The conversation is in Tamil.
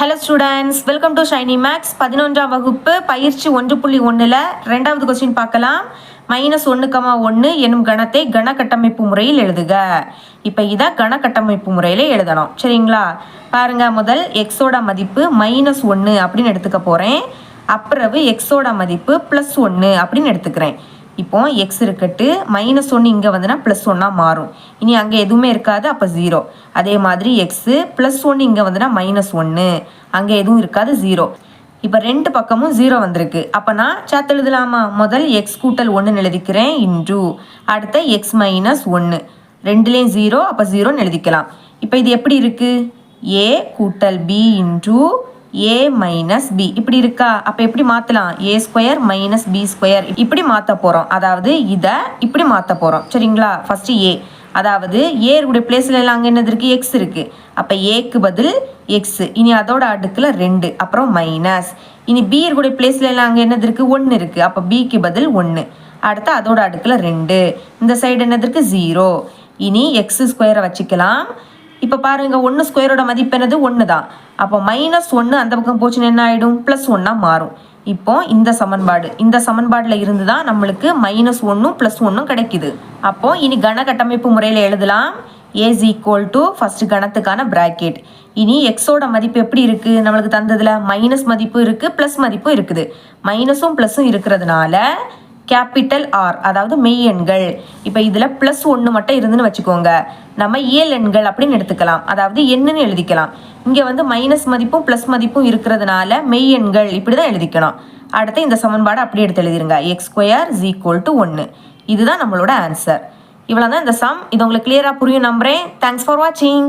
Hello students welcome to Shiny Maths பதினொன்றாம் வகுப்பு பயிற்சி ஒன்று புள்ளி ஒன்றில் ரெண்டாவது கொஸ்டின் பார்க்கலாம். மைனஸ் ஒன்று கமா ஒன்று எனும் கணத்தை கணக்கட்டமைப்பு முறையில் எழுதுக. இப்போ இதை கணக்கட்டமைப்பு முறையில் எழுதணும். சரிங்களா? பாருங்க முதல் எக்ஸோட மதிப்பு மைனஸ் ஒன்று அப்படின்னு எடுத்துக்க போகிறேன் அப்புறவு எக்ஸோட மதிப்பு ப்ளஸ் ஒன்று அப்படின்னு எடுத்துக்கிறேன். இப்போ எக்ஸ் இருக்கட்டு மைனஸ் ஒன்று இங்கே வந்துன்னா ப்ளஸ் ஒன்னாக மாறும். இனி அங்கே எதுவுமே இருக்காது அப்போ ஜீரோ அதே மாதிரி எக்ஸு ப்ளஸ் ஒன்று இங்கே வந்துன்னா மைனஸ் ஒன்று அங்கே எதுவும் இருக்காது ஜீரோ இப்போ ரெண்டு பக்கமும் ஜீரோ வந்திருக்கு. அப்போ நான் சேர்த்து எழுதலாமா? முதல் எக்ஸ் கூட்டல் ஒன்றுன்னு எழுதிக்கிறேன் இன்டூ அடுத்த எக்ஸ் மைனஸ் ஒன்று ரெண்டுலேயும் ஜீரோ அப்போ ஜீரோன்னு எழுதிக்கலாம். இப்போ இது எப்படி இருக்குது ஏ கூட்டல் B into A minus B இப்படி இருக்கா? அப்போ எப்படி மாற்றலாம் A square minus B square இப்படி மாற்ற போகிறோம் அதாவது இதை இப்படி மாற்ற போகிறோம் சரிங்களா? ஃபஸ்ட்டு ஏ அதாவது ஏ உடைய பிளேஸில் எல்லாம் அங்கே என்னது இருக்குது எக்ஸ் இருக்குது அப்போ ஏக்கு பதில் எக்ஸ் இனி அதோட அடுக்கில் ரெண்டு. அப்புறம் மைனஸ் இனி பி இருக்கக்கூடிய பிளேஸில் எல்லாம் அங்கே என்னது இருக்குது ஒன்று இருக்குது அப்போ பிக்கு பதில் ஒன்று அடுத்து அதோட அடுக்கில் ரெண்டு. இந்த சைடு என்னது இருக்குது ஜீரோ இனி எக்ஸ் ஸ்கொயரை வச்சுக்கலாம். இப்போ பாருங்க ஒன்று ஸ்கொயரோட மதிப்பு என்னது? ஒன்று தான் அப்போ மைனஸ் ஒன்று அந்த பக்கம் போச்சுன்னா என்ன ஆகிடும் ப்ளஸ் ஒன்னாக மாறும். இப்போ இந்த சமன்பாடு. இந்த சமன்பாடில் இருந்து தான் நம்மளுக்கு மைனஸ் ஒன்றும் ப்ளஸ் ஒன்றும் கிடைக்குது. அப்போ இனி கன கட்டமைப்பு முறையில் எழுதலாம். ஏஸ் ஈக்குவல் டு ஃபஸ்ட்டு கணத்துக்கான பிராக்கெட் இனி எக்ஸோட மதிப்பு எப்படி இருக்குது நம்மளுக்கு தந்ததில் மைனஸ் மதிப்பு இருக்குது ப்ளஸ் மதிப்பும் இருக்குது. மைனஸும் ப்ளஸ்ஸும் இருக்கிறதுனால கேபிட்டல் ஆர் அதாவது மெய் எண்கள். இப்போ இதில் ப்ளஸ் ஒன்று மட்டும் இருந்துன்னு வச்சுக்கோங்க. நம்ம இயல் எண்கள் அப்படின்னு எடுத்துக்கலாம். அதாவது எண்ணுன்னு எழுதிக்கலாம். இங்கே வந்து மைனஸ் மதிப்பும் ப்ளஸ் மதிப்பும் இருக்கிறதுனால மெய் எண்கள் இப்படி தான் எழுதிக்கணும். அடுத்து இந்த சமன்பாடு அப்படி எடுத்து எழுதிருங்க. X square is equal to ஒன்று இதுதான் நம்மளோட ஆன்சர் இவ்வளோ தான் இந்த சம் இது உங்களுக்கு கிளியராக புரியும் நம்புறேன். தேங்க்ஸ் ஃபார் வாட்சிங்